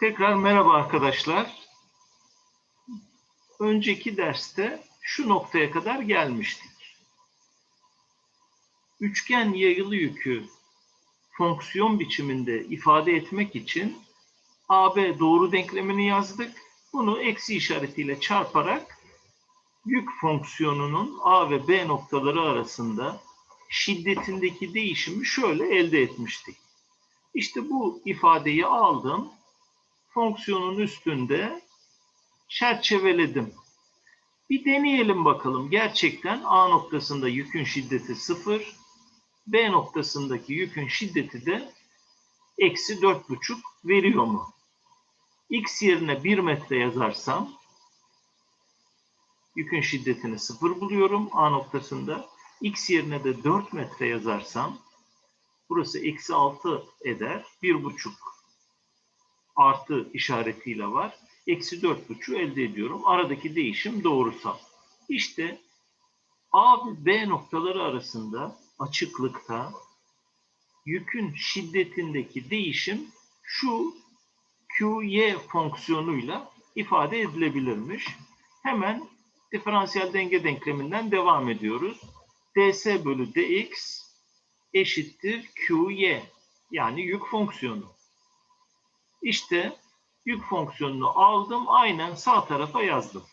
Tekrar merhaba arkadaşlar. Önceki derste şu noktaya kadar gelmiştik. Üçgen yayılı yükü fonksiyon biçiminde ifade etmek için AB doğru denklemini yazdık. Bunu eksi işaretiyle çarparak yük fonksiyonunun A ve B noktaları arasında şiddetindeki değişimi şöyle elde etmiştik. İşte bu ifadeyi aldım. Fonksiyonun üstünde çerçeveledim. Bir deneyelim bakalım. Gerçekten A noktasında yükün şiddeti 0, B noktasındaki yükün şiddeti de eksi 4,5 veriyor mu? X yerine 1 metre yazarsam yükün şiddetini 0 buluyorum A noktasında. X yerine de 4 metre yazarsam burası eksi 6 eder. 1,5 artı işaretiyle var. Eksi 4,5 elde ediyorum. Aradaki değişim doğrusal. İşte A ve B noktaları arasında açıklıkta yükün şiddetindeki değişim şu QY fonksiyonuyla ifade edilebilirmiş. Hemen diferansiyel denge denkleminden devam ediyoruz. ds bölü dx eşittir QY yani yük fonksiyonu. İşte yük fonksiyonunu aldım. Aynen sağ tarafa yazdım.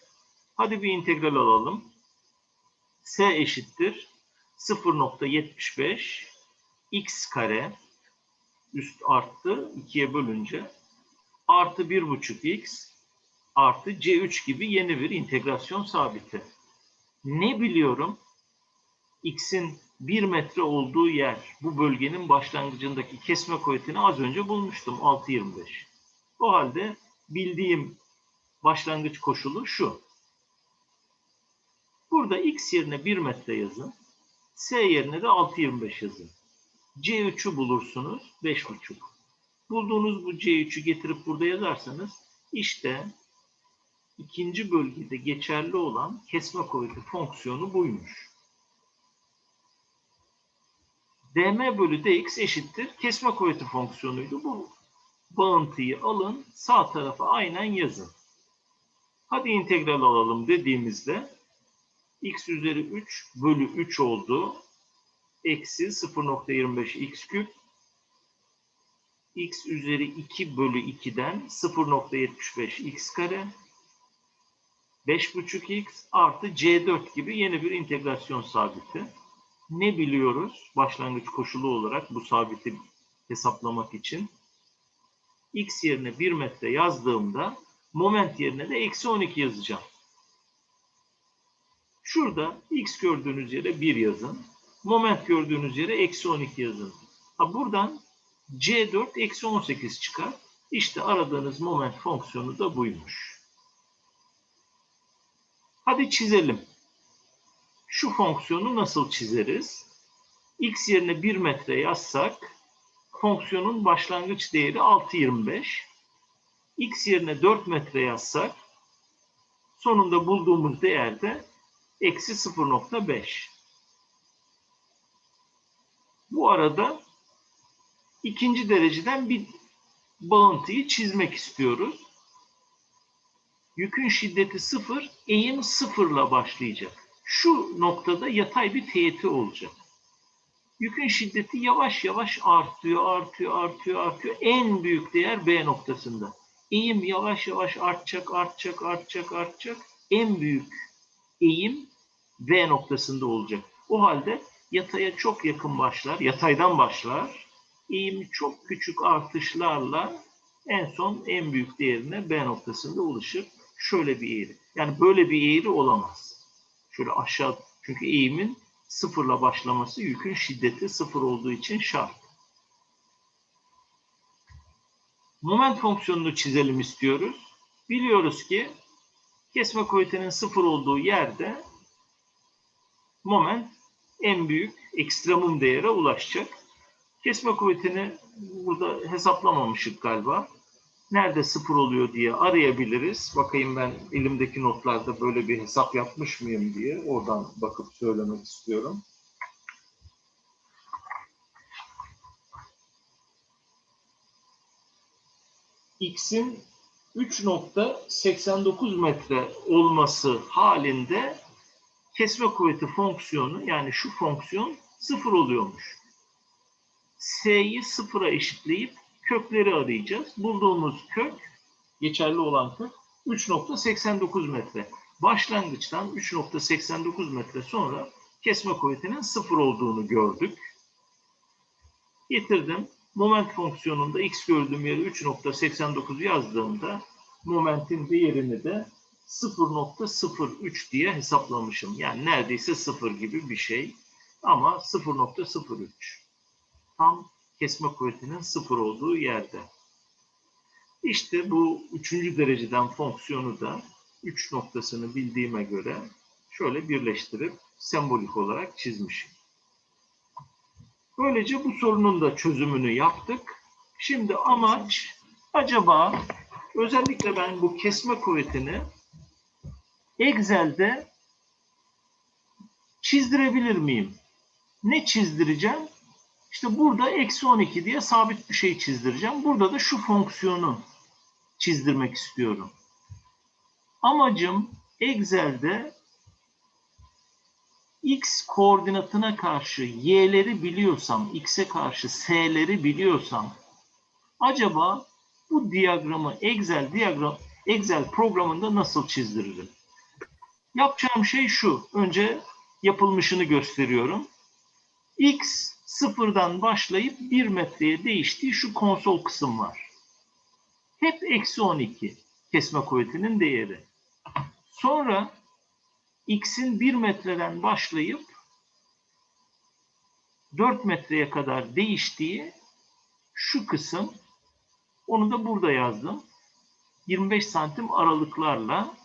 Hadi bir integral alalım. S eşittir 0.75 x kare üst arttı 2'ye bölünce artı 1.5x artı c3 gibi yeni bir integrasyon sabiti. Ne biliyorum? x'in 1 metre olduğu yer bu bölgenin başlangıcındaki kesme kuvvetini az önce bulmuştum 6.25. O halde bildiğim başlangıç koşulu şu. Burada x yerine 1 metre yazın. S yerine de 6.25 yazın. C3'ü bulursunuz 5.5. Bulduğunuz bu C3'ü getirip burada yazarsanız işte ikinci bölgede geçerli olan kesme kuvveti fonksiyonu buymuş. Dm bölü dx eşittir kesme kuvveti fonksiyonuydu. Bu bağıntıyı alın sağ tarafa aynen yazın. Hadi integral alalım dediğimizde x üzeri 3 bölü 3 oldu. Eksi 0.25 x küp x üzeri 2 bölü 2'den 0.75 x kare 5.5x artı c4 gibi yeni bir integrasyon sabiti. Ne biliyoruz başlangıç koşulu olarak bu sabiti hesaplamak için? x yerine 1 metre yazdığımda moment yerine de eksi 12 yazacağım. Şurada x gördüğünüz yere 1 yazın. Moment gördüğünüz yere eksi 12 yazın. Ha buradan c4 eksi 18 çıkar. İşte aradığınız moment fonksiyonu da buymuş. Hadi çizelim. Şu fonksiyonu nasıl çizeriz? x yerine 1 metre yazsak fonksiyonun başlangıç değeri 6.25. x yerine 4 metre yazsak sonunda bulduğumuz değerde eksi 0.5. Bu arada ikinci dereceden bir bağıntıyı çizmek istiyoruz. Yükün şiddeti 0, eğim 0 ile başlayacak. Şu noktada yatay bir teğeti olacak. Yükün şiddeti yavaş yavaş artıyor, artıyor, artıyor, artıyor. En büyük değer B noktasında. Eğim yavaş yavaş artacak, artacak, artacak, artacak. En büyük eğim V noktasında olacak. O halde yataya çok yakın başlar, yataydan başlar. Eğimi çok küçük artışlarla en son en büyük değerine B noktasında ulaşır. Şöyle bir eğri. Yani böyle bir eğri olamaz. Şöyle aşağı çünkü eğimin sıfırla başlaması yükün şiddeti sıfır olduğu için şart. Moment fonksiyonunu çizelim istiyoruz. Biliyoruz ki kesme kuvvetinin sıfır olduğu yerde moment en büyük ekstremum değere ulaşacak. Kesme kuvvetini burada hesaplamamışık galiba. Nerede sıfır oluyor diye arayabiliriz. Bakayım ben elimdeki notlarda böyle bir hesap yapmış mıyım diye oradan bakıp söylemek istiyorum. x'in 3.89 metre olması halinde kesme kuvveti fonksiyonu yani şu fonksiyon sıfır oluyormuş. S'yi sıfıra eşitleyip kökleri arayacağız. Bulduğumuz kök, geçerli olan kök 3.89 metre. Başlangıçtan 3.89 metre sonra kesme kuvvetinin sıfır olduğunu gördük. Getirdim. Moment fonksiyonunda x gördüğüm yere 3.89 yazdığımda momentin değerini de 0.03 diye hesaplamışım. Yani neredeyse sıfır gibi bir şey. Ama 0.03. Tam kesme kuvvetinin sıfır olduğu yerde. İşte bu üçüncü dereceden fonksiyonu da 3 noktasını bildiğime göre şöyle birleştirip sembolik olarak çizmişim. Böylece bu sorunun da çözümünü yaptık. Şimdi amaç acaba özellikle ben bu kesme kuvvetini Excel'de çizdirebilir miyim? Ne çizdireceğim? İşte burada eksi 12 diye sabit bir şey çizdireceğim. Burada da şu fonksiyonu çizdirmek istiyorum. Amacım Excel'de x koordinatına karşı y'leri biliyorsam, x'e karşı s'leri biliyorsam acaba bu diyagramı Excel diyagram Excel programında nasıl çizdiririm? Yapacağım şey şu. Önce yapılmışını gösteriyorum. X sıfırdan başlayıp 1 metreye değiştiği şu konsol kısım var. Hep eksi 12 kesme kuvvetinin değeri. Sonra x'in 1 metreden başlayıp 4 metreye kadar değiştiği şu kısım onu da burada yazdım. 25 santim aralıklarla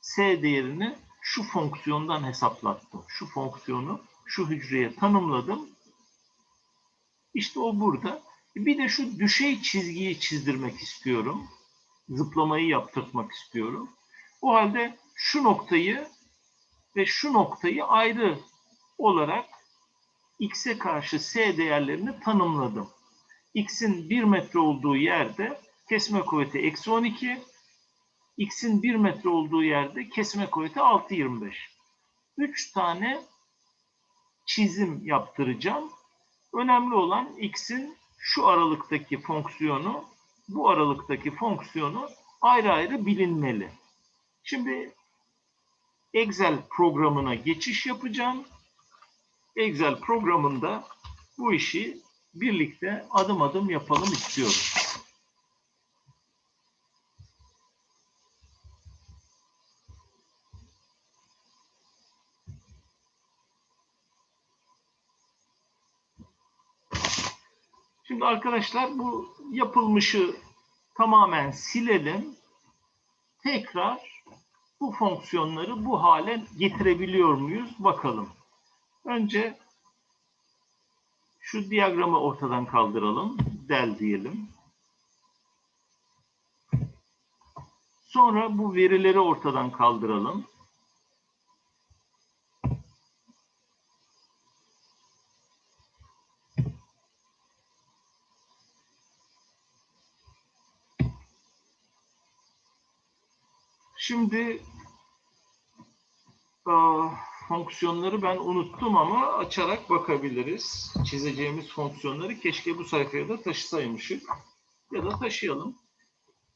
S değerini şu fonksiyondan hesaplattım. Şu fonksiyonu şu hücreye tanımladım. İşte o burada. Bir de şu düşey çizgiyi çizdirmek istiyorum. Zıplamayı yaptırmak istiyorum. O halde şu noktayı ve şu noktayı ayrı olarak x'e karşı s değerlerini tanımladım. x'in 1 metre olduğu yerde kesme kuvveti eksi 12, x'in 1 metre olduğu yerde kesme kuvveti 6.25. 3 tane çizim yaptıracağım. Önemli olan x'in şu aralıktaki fonksiyonu, bu aralıktaki fonksiyonu ayrı ayrı bilinmeli. Şimdi Excel programına geçiş yapacağım. Excel programında bu işi birlikte adım adım yapalım istiyorum. Arkadaşlar bu yapılmışı tamamen silelim. Tekrar bu fonksiyonları bu hale getirebiliyor muyuz? Bakalım. Önce şu diyagramı ortadan kaldıralım. Del diyelim. Sonra bu verileri ortadan kaldıralım. Şimdi e, fonksiyonları ben unuttum ama açarak bakabiliriz. Çizeceğimiz fonksiyonları keşke bu sayfaya da taşısaymışık. Ya da taşıyalım.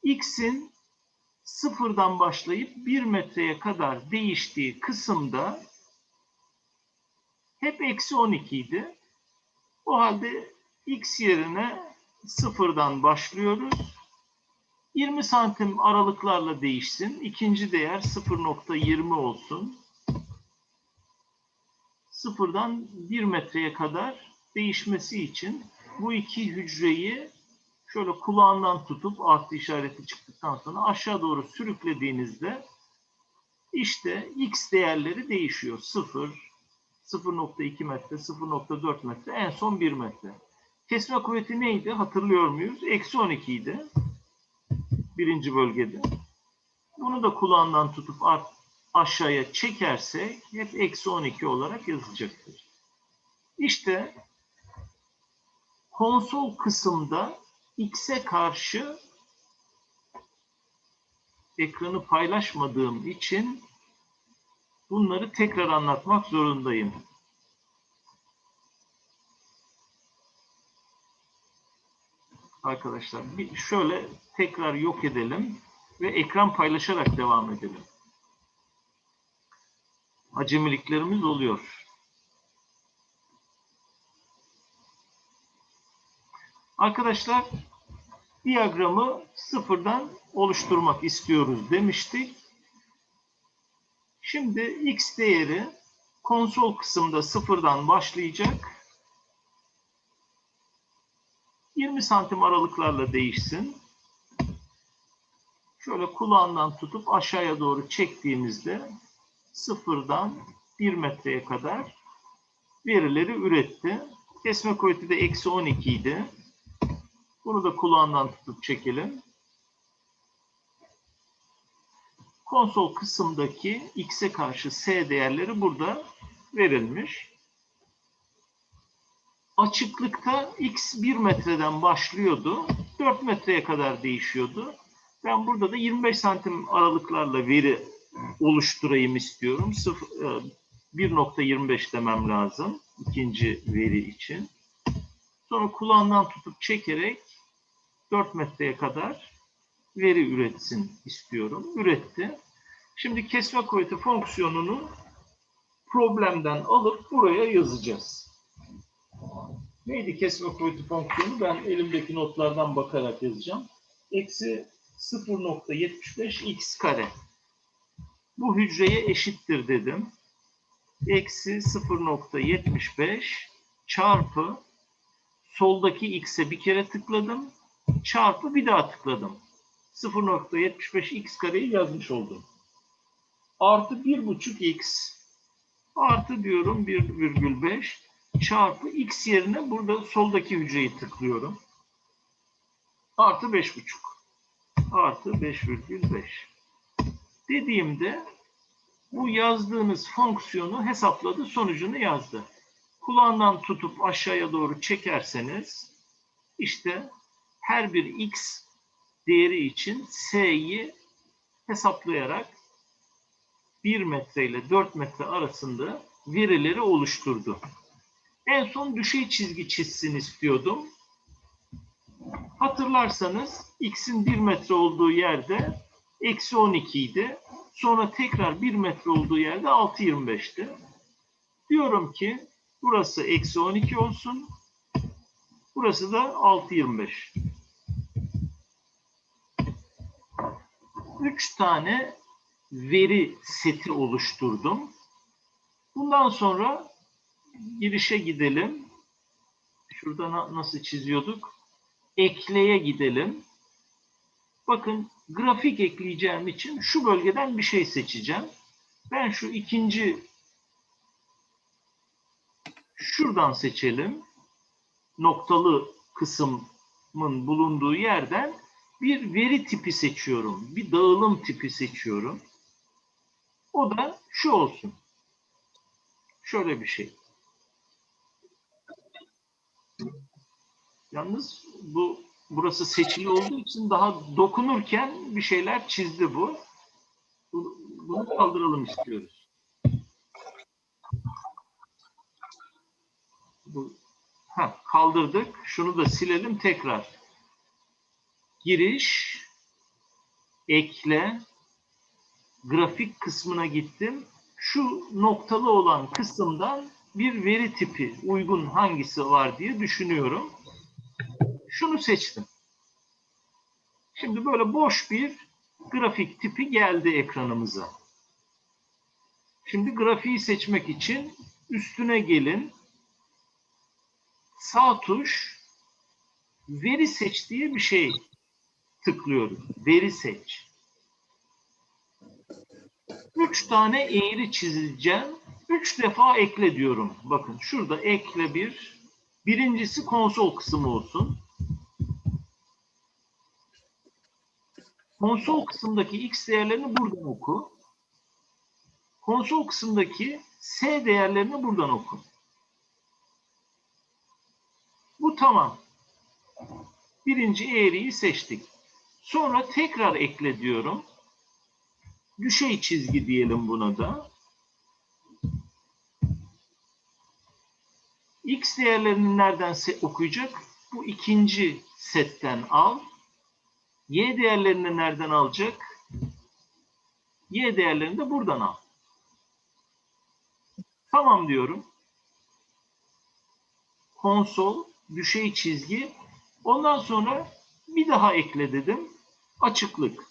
X'in sıfırdan başlayıp 1 metreye kadar değiştiği kısımda hep eksi 12 idi. O halde x yerine sıfırdan başlıyoruz. 20 santim aralıklarla değişsin. İkinci değer 0.20 olsun. Sıfırdan 1 metreye kadar değişmesi için bu iki hücreyi şöyle kulağından tutup artı işareti çıktıktan sonra aşağı doğru sürüklediğinizde işte x değerleri değişiyor. 0, 0.2 metre, 0.4 metre, en son 1 metre. Kesme kuvveti neydi? Hatırlıyor muyuz? Eksi 12 idi birinci bölgede. Bunu da kulağından tutup aşağıya çekersek hep eksi 12 olarak yazacaktır. İşte konsol kısımda x'e karşı ekranı paylaşmadığım için bunları tekrar anlatmak zorundayım. Arkadaşlar şöyle tekrar yok edelim ve ekran paylaşarak devam edelim. Acemiliklerimiz oluyor. Arkadaşlar diyagramı sıfırdan oluşturmak istiyoruz demiştik. Şimdi x değeri konsol kısımda sıfırdan başlayacak. 20 santim aralıklarla değişsin. Şöyle kulağından tutup aşağıya doğru çektiğimizde sıfırdan 1 metreye kadar verileri üretti. Kesme kuvveti de eksi 12 idi. Bunu da kulağından tutup çekelim. Konsol kısımdaki x'e karşı s değerleri burada verilmiş. Açıklıkta x 1 metreden başlıyordu. 4 metreye kadar değişiyordu. Ben burada da 25 santim aralıklarla veri oluşturayım istiyorum. 1.25 demem lazım ikinci veri için. Sonra kulağından tutup çekerek 4 metreye kadar veri üretsin istiyorum. Üretti. Şimdi kesme kuvveti fonksiyonunu problemden alıp buraya yazacağız. Neydi kesme kuvveti fonksiyonu? Ben elimdeki notlardan bakarak yazacağım. Eksi 0.75 x kare. Bu hücreye eşittir dedim. Eksi 0.75 çarpı soldaki x'e bir kere tıkladım. Çarpı bir daha tıkladım. 0.75 x kareyi yazmış oldum. Artı 1.5 x artı diyorum 1,5 çarpı x yerine burada soldaki hücreyi tıklıyorum. Artı 5.5 artı 5,5 dediğimde bu yazdığınız fonksiyonu hesapladı, sonucunu yazdı. Kulağından tutup aşağıya doğru çekerseniz işte her bir x değeri için s'yi hesaplayarak 1 metre ile 4 metre arasında verileri oluşturdu. En son düşey çizgi çizsin istiyordum. Hatırlarsanız x'in 1 metre olduğu yerde eksi 12 idi. Sonra tekrar 1 metre olduğu yerde 6.25'ti. Diyorum ki burası eksi 12 olsun. Burası da 6.25. 3 tane veri seti oluşturdum. Bundan sonra girişe gidelim. Şurada nasıl çiziyorduk? Ekleye gidelim. Bakın grafik ekleyeceğim için şu bölgeden bir şey seçeceğim. Ben şu ikinci şuradan seçelim. Noktalı kısmın bulunduğu yerden bir veri tipi seçiyorum. Bir dağılım tipi seçiyorum. O da şu olsun. Şöyle bir şey. Yalnız bu burası seçili olduğu için daha dokunurken bir şeyler çizdi bu. Bunu kaldıralım istiyoruz. Bu, ha, kaldırdık. Şunu da silelim tekrar. Giriş, ekle, grafik kısmına gittim. Şu noktalı olan kısımdan bir veri tipi uygun hangisi var diye düşünüyorum. Şunu seçtim. Şimdi böyle boş bir grafik tipi geldi ekranımıza. Şimdi grafiği seçmek için üstüne gelin. Sağ tuş veri seç diye bir şey tıklıyoruz. Veri seç. Üç tane eğri çizeceğim. Üç defa ekle diyorum. Bakın şurada ekle bir. Birincisi konsol kısmı olsun. Konsol kısmındaki x değerlerini buradan oku. Konsol kısmındaki s değerlerini buradan oku. Bu tamam. Birinci eğriyi seçtik. Sonra tekrar ekle diyorum. Düşey çizgi diyelim buna da. X değerlerini nereden okuyacak? Bu ikinci setten al. Y değerlerini nereden alacak? Y değerlerini de buradan al. Tamam diyorum. Konsol, düşey çizgi. Ondan sonra bir daha ekle dedim. Açıklık.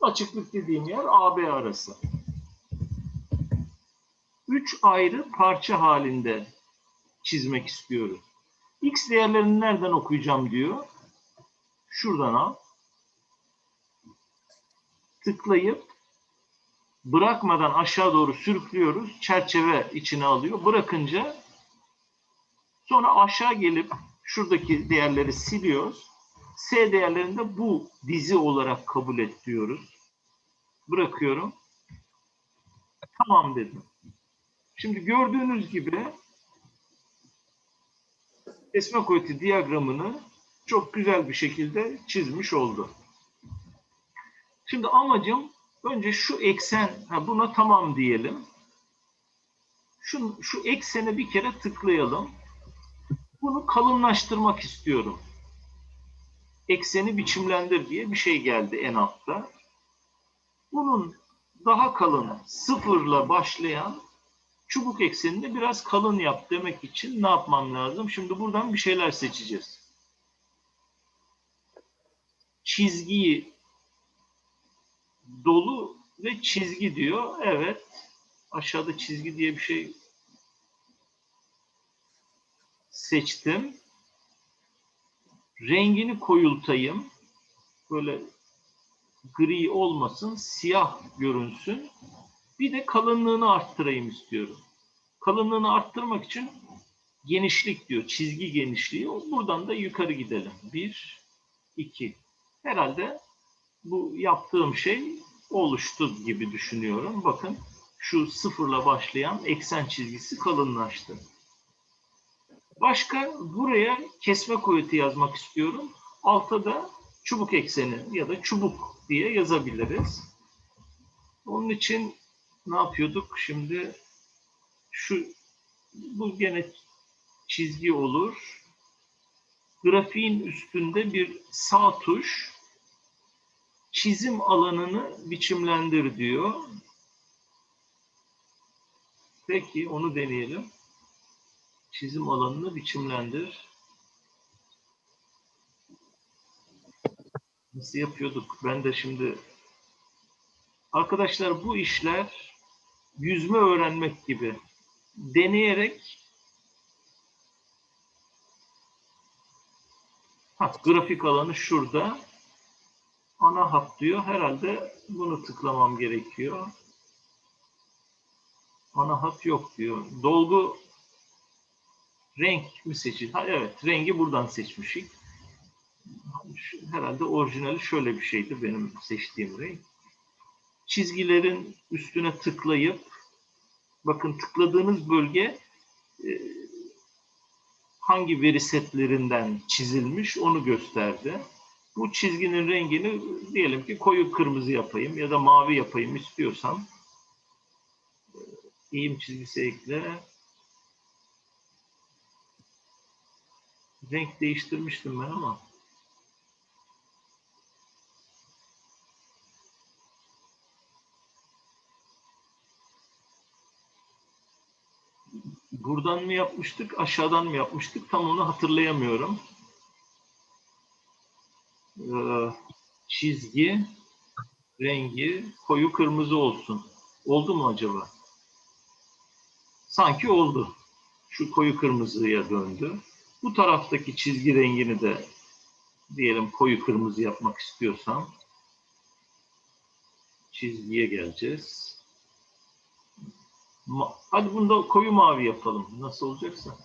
Açıklık dediğim yer AB arası. Üç ayrı parça halinde çizmek istiyorum. X değerlerini nereden okuyacağım diyor. Şuradan al. Tıklayıp bırakmadan aşağı doğru sürüklüyoruz. Çerçeve içine alıyor. Bırakınca sonra aşağı gelip şuradaki değerleri siliyoruz. S değerlerini de bu dizi olarak kabul et diyoruz. Bırakıyorum. Tamam dedim. Şimdi gördüğünüz gibi esme kuvveti diyagramını çok güzel bir şekilde çizmiş oldu. Şimdi amacım önce şu eksen, ha buna tamam diyelim. Şu, şu eksene bir kere tıklayalım. Bunu kalınlaştırmak istiyorum. Ekseni biçimlendir diye bir şey geldi en altta. Bunun daha kalın sıfırla başlayan çubuk eksenini biraz kalın yap demek için ne yapmam lazım? Şimdi buradan bir şeyler seçeceğiz. Çizgiyi dolu ve çizgi diyor. Evet. Aşağıda çizgi diye bir şey seçtim. Rengini koyultayım. Böyle gri olmasın, siyah görünsün. Bir de kalınlığını arttırayım istiyorum. Kalınlığını arttırmak için genişlik diyor, çizgi genişliği. Buradan da yukarı gidelim. Bir, iki. Herhalde bu yaptığım şey oluştu gibi düşünüyorum. Bakın şu sıfırla başlayan eksen çizgisi kalınlaştı. Başka buraya kesme kuvveti yazmak istiyorum. Altta da çubuk ekseni ya da çubuk diye yazabiliriz. Onun için ne yapıyorduk? Şimdi şu bu gene çizgi olur. Grafiğin üstünde bir sağ tuş çizim alanını biçimlendir diyor. Peki onu deneyelim. Çizim alanını biçimlendir. Nasıl yapıyorduk? Ben de şimdi arkadaşlar bu işler yüzme öğrenmek gibi deneyerek ha, grafik alanı şurada ana hat diyor. Herhalde bunu tıklamam gerekiyor. Ana hat yok diyor. Dolgu renk mi seçil? Evet rengi buradan seçmişik. Herhalde orijinali şöyle bir şeydi benim seçtiğim renk. Çizgilerin üstüne tıklayıp bakın tıkladığınız bölge e, hangi veri setlerinden çizilmiş onu gösterdi. Bu çizginin rengini diyelim ki koyu kırmızı yapayım ya da mavi yapayım istiyorsam eğim çizgisi ekle. Renk değiştirmiştim ben ama. Buradan mı yapmıştık, aşağıdan mı yapmıştık tam onu hatırlayamıyorum. Ee, çizgi rengi koyu kırmızı olsun. Oldu mu acaba? Sanki oldu. Şu koyu kırmızıya döndü. Bu taraftaki çizgi rengini de diyelim koyu kırmızı yapmak istiyorsam çizgiye geleceğiz. Ma Hadi bunu da koyu mavi yapalım. Nasıl olacaksa.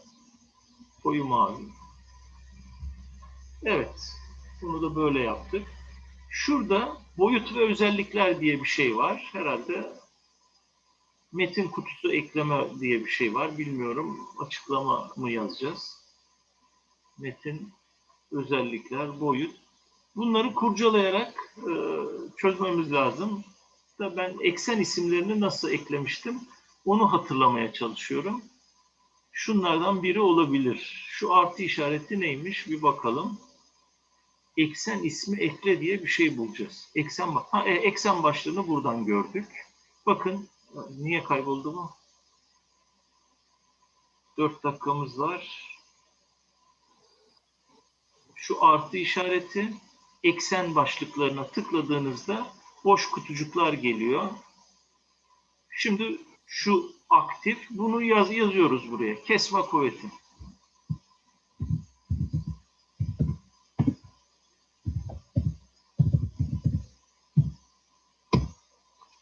Koyu mavi. Evet. Bunu da böyle yaptık. Şurada boyut ve özellikler diye bir şey var. Herhalde metin kutusu ekleme diye bir şey var. Bilmiyorum. Açıklama mı yazacağız? Metin, özellikler, boyut. Bunları kurcalayarak e, çözmemiz lazım. Hatta ben eksen isimlerini nasıl eklemiştim onu hatırlamaya çalışıyorum. Şunlardan biri olabilir. Şu artı işareti neymiş bir bakalım. Eksen ismi ekle diye bir şey bulacağız. Eksen, ha, e, eksen başlığını buradan gördük. Bakın niye kayboldu bu? 4 dakikamız var. Şu artı işareti eksen başlıklarına tıkladığınızda boş kutucuklar geliyor. Şimdi şu aktif bunu yaz yazıyoruz buraya. Kesme kuvveti.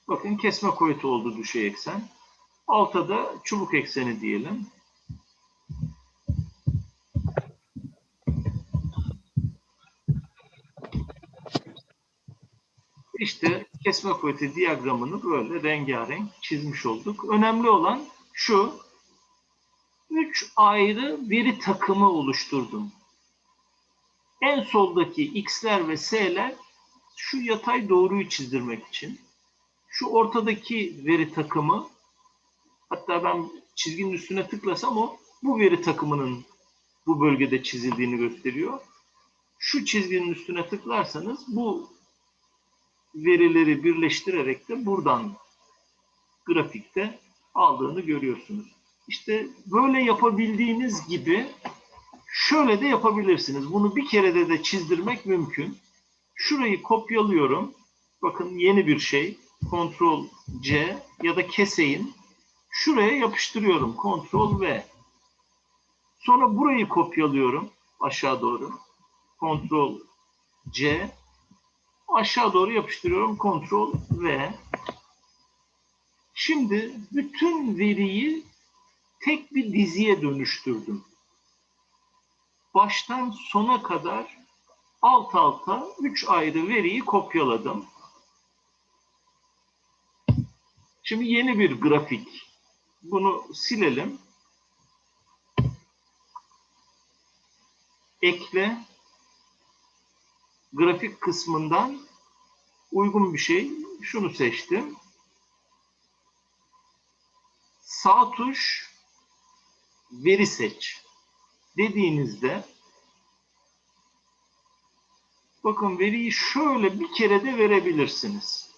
Bakın kesme kuvveti oldu düşey eksen. Alta da çubuk ekseni diyelim. İşte kesme kuvveti diyagramını böyle rengarenk çizmiş olduk. Önemli olan şu, üç ayrı veri takımı oluşturdum. En soldaki x'ler ve s'ler şu yatay doğruyu çizdirmek için. Şu ortadaki veri takımı, hatta ben çizginin üstüne tıklasam o bu veri takımının bu bölgede çizildiğini gösteriyor. Şu çizginin üstüne tıklarsanız bu verileri birleştirerek de buradan grafikte aldığını görüyorsunuz. İşte böyle yapabildiğiniz gibi şöyle de yapabilirsiniz. Bunu bir kerede de çizdirmek mümkün. Şurayı kopyalıyorum. Bakın yeni bir şey. Ctrl C ya da keseyim. Şuraya yapıştırıyorum. Ctrl V. Sonra burayı kopyalıyorum aşağı doğru. Ctrl C aşağı doğru yapıştırıyorum. Ctrl V. Şimdi bütün veriyi tek bir diziye dönüştürdüm. Baştan sona kadar alt alta üç ayrı veriyi kopyaladım. Şimdi yeni bir grafik. Bunu silelim. Ekle grafik kısmından uygun bir şey. Şunu seçtim. Sağ tuş veri seç dediğinizde bakın veriyi şöyle bir kere de verebilirsiniz.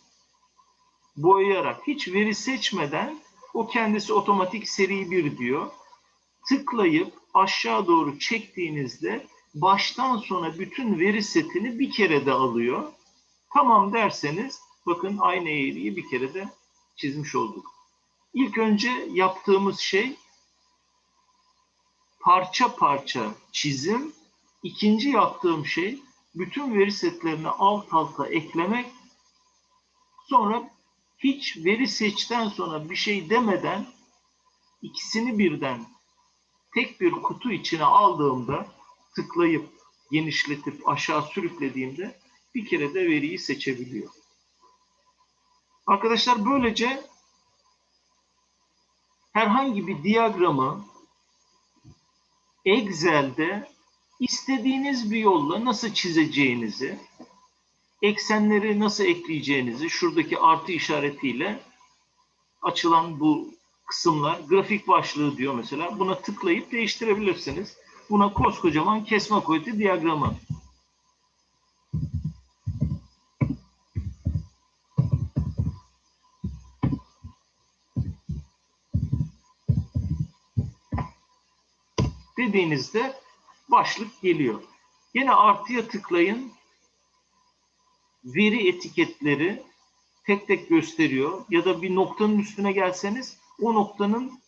Boyayarak hiç veri seçmeden o kendisi otomatik seri 1 diyor. Tıklayıp aşağı doğru çektiğinizde baştan sona bütün veri setini bir kere de alıyor. Tamam derseniz bakın aynı eğriyi bir kere de çizmiş olduk. İlk önce yaptığımız şey parça parça çizim. İkinci yaptığım şey bütün veri setlerini alt alta eklemek. Sonra hiç veri seçten sonra bir şey demeden ikisini birden tek bir kutu içine aldığımda tıklayıp genişletip aşağı sürüklediğimde bir kere de veriyi seçebiliyor. Arkadaşlar böylece herhangi bir diyagramı Excel'de istediğiniz bir yolla nasıl çizeceğinizi, eksenleri nasıl ekleyeceğinizi şuradaki artı işaretiyle açılan bu kısımlar grafik başlığı diyor mesela. Buna tıklayıp değiştirebilirsiniz. Buna koskocaman kesme kuvveti diyagramı. dediğinizde başlık geliyor. Yine artıya tıklayın. Veri etiketleri tek tek gösteriyor. Ya da bir noktanın üstüne gelseniz o noktanın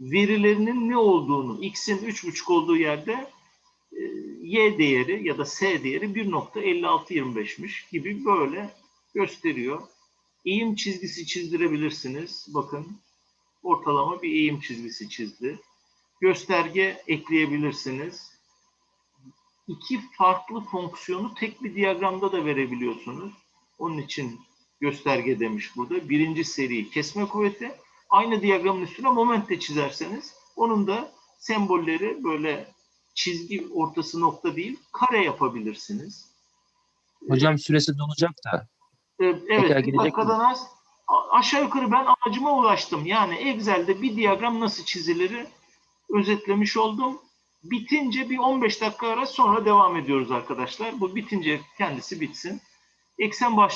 verilerinin ne olduğunu, x'in 3.5 olduğu yerde e, y değeri ya da s değeri 1.5625'miş gibi böyle gösteriyor. Eğim çizgisi çizdirebilirsiniz. Bakın ortalama bir eğim çizgisi çizdi. Gösterge ekleyebilirsiniz. İki farklı fonksiyonu tek bir diyagramda da verebiliyorsunuz. Onun için gösterge demiş burada. Birinci seri kesme kuvveti. Aynı diyagramın üstüne moment de çizerseniz onun da sembolleri böyle çizgi ortası nokta değil kare yapabilirsiniz. Hocam süresi dolacak da. Ee, evet, Tekrar bir dakikadan az. Aşağı yukarı ben amacıma ulaştım. Yani Excel'de bir diyagram nasıl çizilir özetlemiş oldum. Bitince bir 15 dakika ara sonra devam ediyoruz arkadaşlar. Bu bitince kendisi bitsin. Eksen başlığı